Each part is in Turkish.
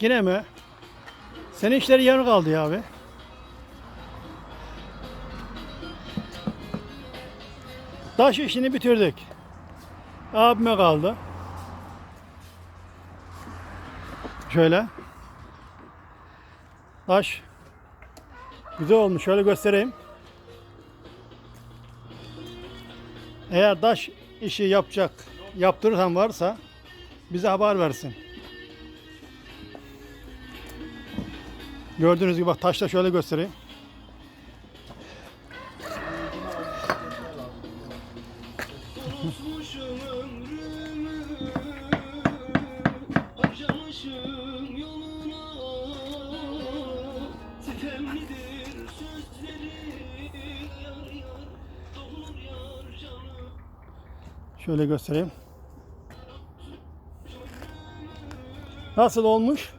Yine mi? Senin işleri yarım kaldı ya abi. Taş işini bitirdik. Abime kaldı. Şöyle. Taş. Güzel olmuş. Şöyle göstereyim. Eğer taş işi yapacak, yaptırırsan varsa bize haber versin. Gördüğünüz gibi bak taşla şöyle göstereyim. Şöyle göstereyim. Nasıl olmuş?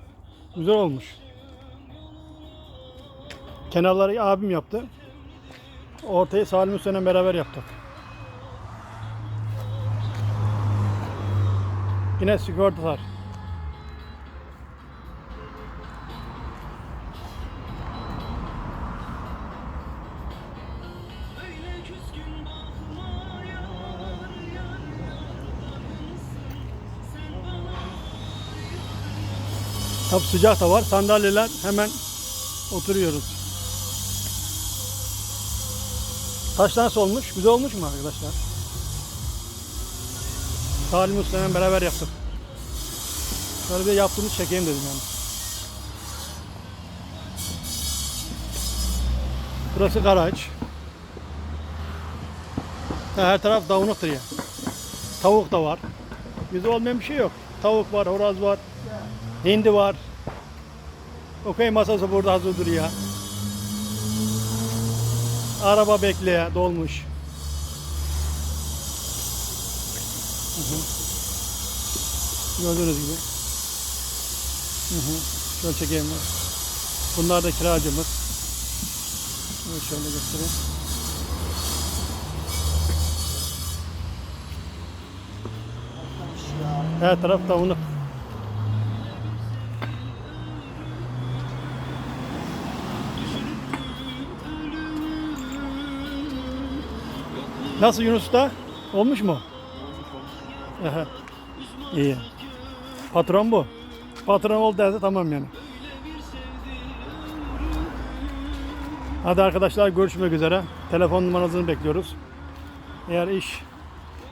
Güzel olmuş. Kenarları abim yaptı. Ortayı Salim Hüseyin'le beraber yaptık. Yine sigortalar. Tabi sıcak da var. Sandalyeler hemen oturuyoruz. Taş nasıl olmuş? Güzel olmuş mu arkadaşlar? Salim Usta'yla beraber yaptık. Şöyle bir yaptığımız çekeyim dedim yani. Burası garaj. Her taraf dağınıktır ya. Tavuk da var. Bizde olmayan bir şey yok. Tavuk var, horoz var, hindi var. Okey masası burada hazır duruyor. Araba bekliyor, dolmuş. Gördüğünüz gibi. Şöyle çekeyim. Bunlar da kiracımız. Şöyle göstereyim. Her taraf tavuğunu. Nasıl Yunus Usta? Olmuş mu? İyi. Patron bu. Patron ol derse tamam yani. Hadi arkadaşlar görüşmek üzere. Telefon numaranızı bekliyoruz. Eğer iş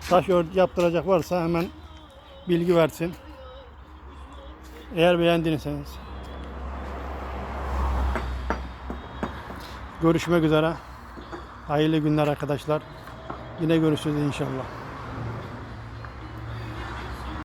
taş yaptıracak varsa hemen bilgi versin. Eğer beğendiyseniz. Görüşmek üzere. Hayırlı günler arkadaşlar. Yine görüşürüz inşallah.